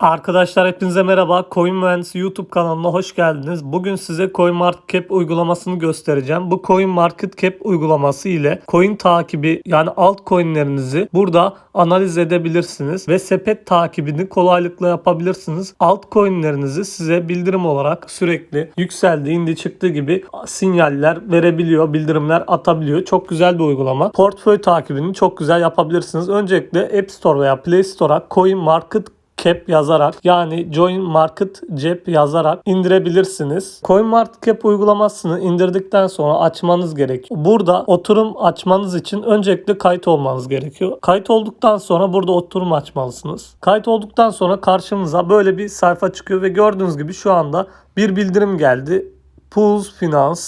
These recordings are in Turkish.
Arkadaşlar hepinize merhaba. Coin Mühendisi YouTube kanalına hoş geldiniz. Bugün size CoinMarketCap uygulamasını göstereceğim. Bu CoinMarketCap uygulaması ile coin takibi yani altcoin'lerinizi burada analiz edebilirsiniz ve sepet takibini kolaylıkla yapabilirsiniz. Altcoin'lerinizi size bildirim olarak sürekli yükseldi, indi, çıktı gibi sinyaller verebiliyor, bildirimler atabiliyor. Çok güzel bir uygulama. Portföy takibini çok güzel yapabilirsiniz. Öncelikle App Store veya Play Store'a CoinMarket Cap yazarak yani Join Market Cep yazarak indirebilirsiniz. CoinMarketCap uygulamasını indirdikten sonra açmanız gerekiyor. Burada oturum açmanız için öncelikle kayıt olmanız gerekiyor. Kayıt olduktan sonra burada oturum açmalısınız. Kayıt olduktan sonra karşımıza böyle bir sayfa çıkıyor ve gördüğünüz gibi şu anda bir bildirim geldi. Pools Finance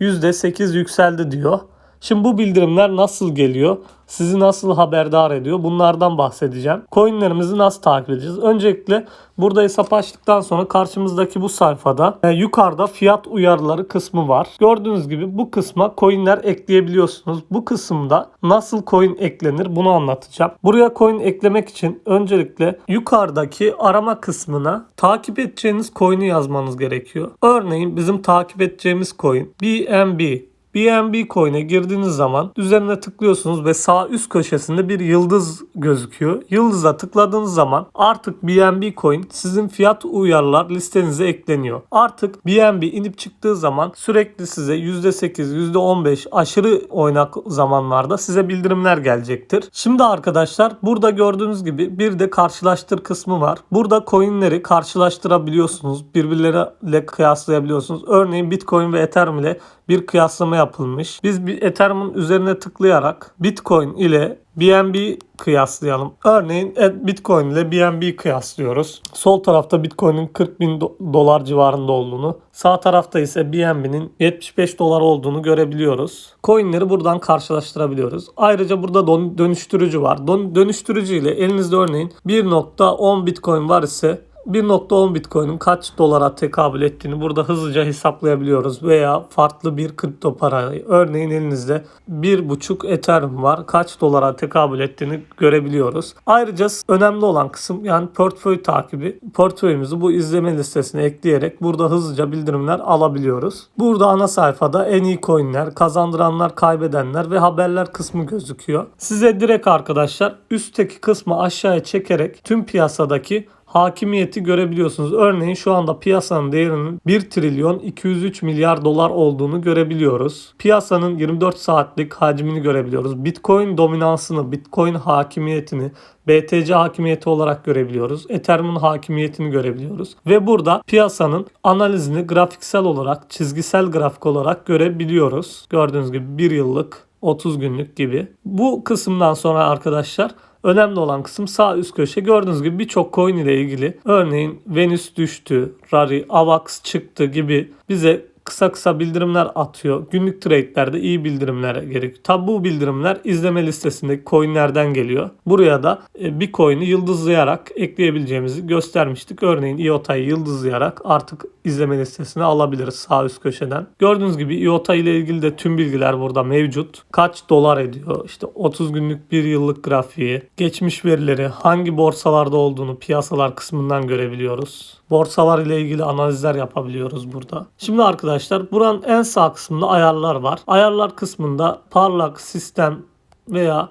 %8 yükseldi diyor. Şimdi bu bildirimler nasıl geliyor? Sizi nasıl haberdar ediyor? Bunlardan bahsedeceğim. Coinlerimizi nasıl takip edeceğiz? Öncelikle burada hesap açtıktan sonra karşımızdaki bu sayfada e, yukarıda fiyat uyarıları kısmı var. Gördüğünüz gibi bu kısma coinler ekleyebiliyorsunuz. Bu kısımda nasıl coin eklenir bunu anlatacağım. Buraya coin eklemek için öncelikle yukarıdaki arama kısmına takip edeceğiniz coin'i yazmanız gerekiyor. Örneğin bizim takip edeceğimiz coin BNB BNB coin'e girdiğiniz zaman üzerine tıklıyorsunuz ve sağ üst köşesinde bir yıldız gözüküyor. Yıldıza tıkladığınız zaman artık BNB coin sizin fiyat uyarılar listenize ekleniyor. Artık BNB inip çıktığı zaman sürekli size %8, %15 aşırı oynak zamanlarda size bildirimler gelecektir. Şimdi arkadaşlar burada gördüğünüz gibi bir de karşılaştır kısmı var. Burada coinleri karşılaştırabiliyorsunuz. Birbirleriyle kıyaslayabiliyorsunuz. Örneğin Bitcoin ve Ethereum ile bir kıyaslama yapılmış. Biz bir Ethereum'un üzerine tıklayarak Bitcoin ile BNB kıyaslayalım. Örneğin Bitcoin ile BNB kıyaslıyoruz. Sol tarafta Bitcoin'in 40 bin do- dolar civarında olduğunu, sağ tarafta ise BNB'nin 75 dolar olduğunu görebiliyoruz. Coinleri buradan karşılaştırabiliyoruz. Ayrıca burada dönüştürücü var. Don- dönüştürücü ile elinizde örneğin 1.10 Bitcoin var ise 1.10 Bitcoin'in kaç dolara tekabül ettiğini burada hızlıca hesaplayabiliyoruz veya farklı bir kripto parayı örneğin elinizde 1.5 Ethereum var kaç dolara tekabül ettiğini görebiliyoruz. Ayrıca önemli olan kısım yani portföy takibi. Portföyümüzü bu izleme listesine ekleyerek burada hızlıca bildirimler alabiliyoruz. Burada ana sayfada en iyi coinler, kazandıranlar, kaybedenler ve haberler kısmı gözüküyor. Size direkt arkadaşlar üstteki kısmı aşağıya çekerek tüm piyasadaki hakimiyeti görebiliyorsunuz. Örneğin şu anda piyasanın değerinin 1 trilyon 203 milyar dolar olduğunu görebiliyoruz. Piyasanın 24 saatlik hacmini görebiliyoruz. Bitcoin dominansını, Bitcoin hakimiyetini, BTC hakimiyeti olarak görebiliyoruz. Ethereum'un hakimiyetini görebiliyoruz. Ve burada piyasanın analizini grafiksel olarak, çizgisel grafik olarak görebiliyoruz. Gördüğünüz gibi 1 yıllık 30 günlük gibi. Bu kısımdan sonra arkadaşlar Önemli olan kısım sağ üst köşe. Gördüğünüz gibi birçok coin ile ilgili örneğin Venüs düştü, Rari, Avax çıktı gibi bize kısa kısa bildirimler atıyor. Günlük trade'lerde iyi bildirimler gerekiyor. Tabi bu bildirimler izleme listesindeki coinlerden geliyor. Buraya da e, bir coin'i yıldızlayarak ekleyebileceğimizi göstermiştik. Örneğin IOTA'yı yıldızlayarak artık izleme listesine alabiliriz sağ üst köşeden. Gördüğünüz gibi IOTA ile ilgili de tüm bilgiler burada mevcut. Kaç dolar ediyor? İşte 30 günlük bir yıllık grafiği, geçmiş verileri, hangi borsalarda olduğunu piyasalar kısmından görebiliyoruz. Borsalar ile ilgili analizler yapabiliyoruz burada. Şimdi arkadaşlar buranın en sağ kısmında ayarlar var. Ayarlar kısmında parlak, sistem veya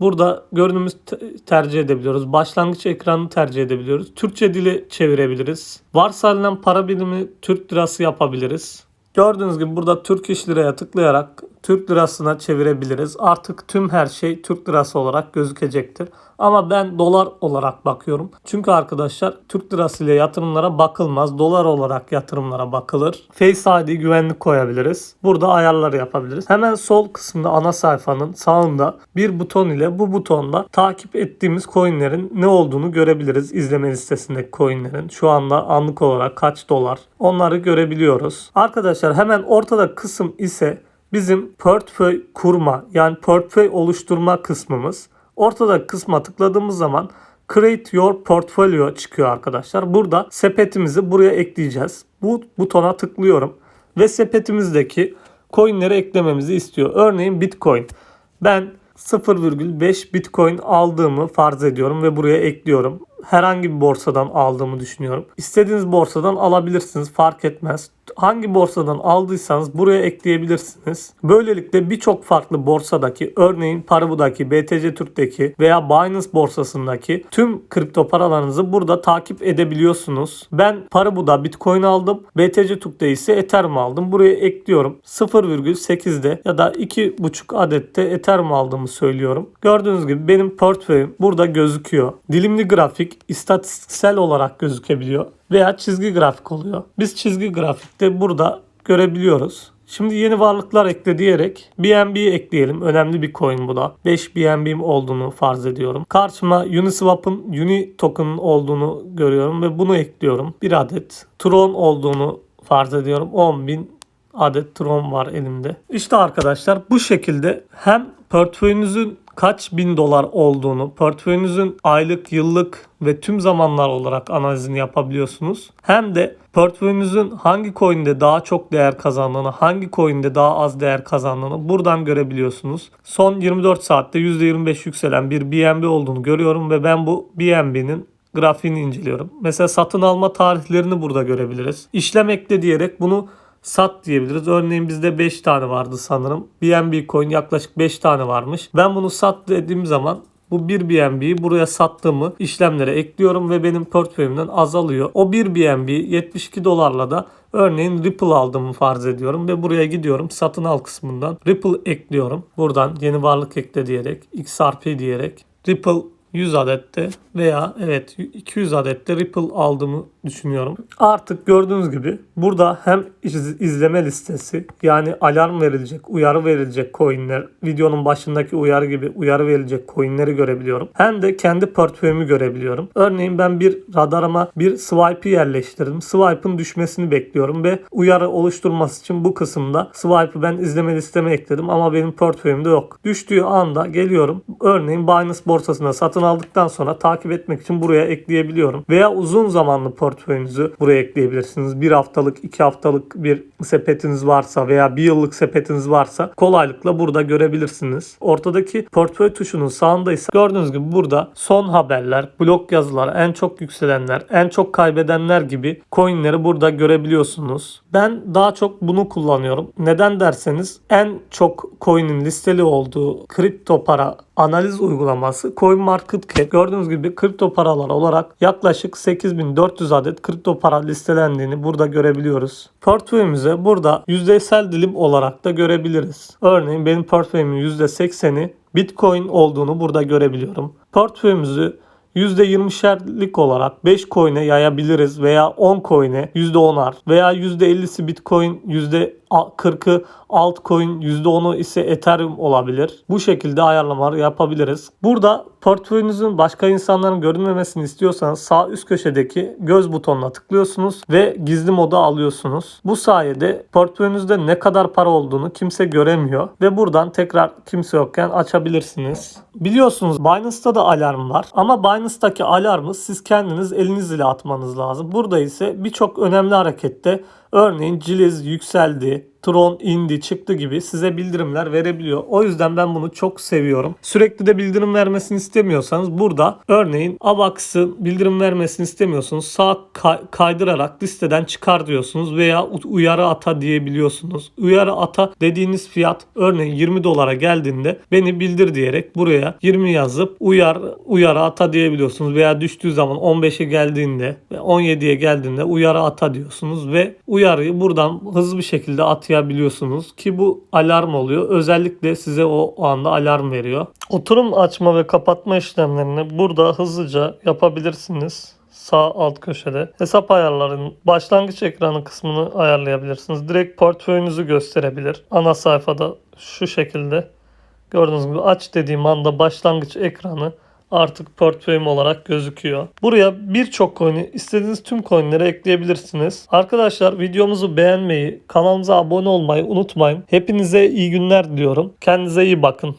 Burada görünümüz te- tercih edebiliyoruz. Başlangıç ekranını tercih edebiliyoruz. Türkçe dili çevirebiliriz. Varsayılan para birimi Türk lirası yapabiliriz. Gördüğünüz gibi burada Türk İş Liraya tıklayarak Türk lirasına çevirebiliriz. Artık tüm her şey Türk lirası olarak gözükecektir. Ama ben dolar olarak bakıyorum. Çünkü arkadaşlar Türk lirası ile yatırımlara bakılmaz. Dolar olarak yatırımlara bakılır. Face ID güvenlik koyabiliriz. Burada ayarları yapabiliriz. Hemen sol kısmında ana sayfanın sağında bir buton ile bu butonla takip ettiğimiz coinlerin ne olduğunu görebiliriz. İzleme listesindeki coinlerin. Şu anda anlık olarak kaç dolar onları görebiliyoruz. Arkadaşlar hemen ortada kısım ise bizim portföy kurma yani portföy oluşturma kısmımız. Ortada kısma tıkladığımız zaman Create Your Portfolio çıkıyor arkadaşlar. Burada sepetimizi buraya ekleyeceğiz. Bu butona tıklıyorum ve sepetimizdeki coinleri eklememizi istiyor. Örneğin Bitcoin. Ben 0,5 Bitcoin aldığımı farz ediyorum ve buraya ekliyorum. Herhangi bir borsadan aldığımı düşünüyorum. İstediğiniz borsadan alabilirsiniz fark etmez. Hangi borsadan aldıysanız buraya ekleyebilirsiniz. Böylelikle birçok farklı borsadaki örneğin Paribu'daki, BTC Türk'teki veya Binance borsasındaki tüm kripto paralarınızı burada takip edebiliyorsunuz. Ben Paribu'da Bitcoin aldım. BTC Türk'te ise Ethereum aldım. Buraya ekliyorum. 0,8'de ya da 2,5 adette Ethereum aldığımı söylüyorum. Gördüğünüz gibi benim portföyüm burada gözüküyor. Dilimli grafik istatistiksel olarak gözükebiliyor veya çizgi grafik oluyor. Biz çizgi grafikte burada görebiliyoruz. Şimdi yeni varlıklar ekle diyerek BNB ekleyelim. Önemli bir coin bu da. 5 BNB'm olduğunu farz ediyorum. Karşıma Uniswap'ın Uni token'ın olduğunu görüyorum ve bunu ekliyorum. Bir adet Tron olduğunu farz ediyorum. 10.000 adet Tron var elimde. İşte arkadaşlar bu şekilde hem portföyünüzün kaç bin dolar olduğunu, portföyünüzün aylık, yıllık ve tüm zamanlar olarak analizini yapabiliyorsunuz. Hem de portföyünüzün hangi coin'de daha çok değer kazandığını, hangi coin'de daha az değer kazandığını buradan görebiliyorsunuz. Son 24 saatte %25 yükselen bir BNB olduğunu görüyorum ve ben bu BNB'nin grafiğini inceliyorum. Mesela satın alma tarihlerini burada görebiliriz. İşlem ekle diyerek bunu sat diyebiliriz. Örneğin bizde 5 tane vardı sanırım. BNB coin yaklaşık 5 tane varmış. Ben bunu sat dediğim zaman bu 1 BNB'yi buraya sattığımı işlemlere ekliyorum ve benim portföyümden azalıyor. O 1 BNB 72 dolarla da örneğin Ripple aldığımı farz ediyorum ve buraya gidiyorum satın al kısmından Ripple ekliyorum. Buradan yeni varlık ekle diyerek XRP diyerek Ripple 100 adette veya evet 200 adette Ripple aldığımı düşünüyorum. Artık gördüğünüz gibi burada hem iz- izleme listesi yani alarm verilecek, uyarı verilecek coinler, videonun başındaki uyarı gibi uyarı verilecek coinleri görebiliyorum. Hem de kendi portföyümü görebiliyorum. Örneğin ben bir radarıma bir swipe yerleştirdim. Swipe'ın düşmesini bekliyorum ve uyarı oluşturması için bu kısımda swipe'ı ben izleme listeme ekledim ama benim portföyümde yok. Düştüğü anda geliyorum. Örneğin Binance borsasına satın aldıktan sonra takip etmek için buraya ekleyebiliyorum. Veya uzun zamanlı portföyünüzü buraya ekleyebilirsiniz. Bir haftalık, iki haftalık bir sepetiniz varsa veya bir yıllık sepetiniz varsa kolaylıkla burada görebilirsiniz. Ortadaki portföy tuşunun sağında ise gördüğünüz gibi burada son haberler, blog yazılar, en çok yükselenler, en çok kaybedenler gibi coinleri burada görebiliyorsunuz. Ben daha çok bunu kullanıyorum. Neden derseniz en çok coin'in listeli olduğu kripto para analiz uygulaması CoinMarketCap. Gördüğünüz gibi kripto paralar olarak yaklaşık 8400 adet kripto para listelendiğini burada görebiliyoruz. Portföyümüze burada yüzdesel dilim olarak da görebiliriz. Örneğin benim portföyümün %80'i Bitcoin olduğunu burada görebiliyorum. Portföyümüzü %20'şerlik olarak 5 coin'e yayabiliriz veya 10 coin'e %10'ar veya %50'si Bitcoin, %40'ı altcoin, %10'u ise Ethereum olabilir. Bu şekilde ayarlamalar yapabiliriz. Burada portföyünüzün başka insanların görünmemesini istiyorsanız sağ üst köşedeki göz butonuna tıklıyorsunuz ve gizli moda alıyorsunuz. Bu sayede portföyünüzde ne kadar para olduğunu kimse göremiyor ve buradan tekrar kimse yokken açabilirsiniz. Biliyorsunuz Binance'da da alarm var ama Binance'daki alarmı siz kendiniz eliniz ile atmanız lazım. Burada ise birçok önemli harekette örneğin Ciliz yükseldi, Tron indi çıktı gibi size bildirimler verebiliyor. O yüzden ben bunu çok seviyorum. Sürekli de bildirim vermesini istemiyorsanız burada örneğin AVAX'ın bildirim vermesini istemiyorsunuz. Sağ kay- kaydırarak listeden çıkar diyorsunuz veya uyarı ata diyebiliyorsunuz. Uyarı ata dediğiniz fiyat örneğin 20 dolara geldiğinde beni bildir diyerek buraya 20 yazıp uyar uyarı ata diyebiliyorsunuz veya düştüğü zaman 15'e geldiğinde ve 17'ye geldiğinde uyarı ata diyorsunuz ve uyarıyı buradan hızlı bir şekilde atayabiliyorsunuz ki bu alarm oluyor. Özellikle size o, o anda alarm veriyor. Oturum açma ve kapatma işlemlerini burada hızlıca yapabilirsiniz. Sağ alt köşede hesap ayarlarının başlangıç ekranı kısmını ayarlayabilirsiniz. Direkt portföyünüzü gösterebilir. Ana sayfada şu şekilde gördüğünüz gibi aç dediğim anda başlangıç ekranı artık portföyüm olarak gözüküyor. Buraya birçok coin'i istediğiniz tüm coin'leri ekleyebilirsiniz. Arkadaşlar videomuzu beğenmeyi, kanalımıza abone olmayı unutmayın. Hepinize iyi günler diliyorum. Kendinize iyi bakın.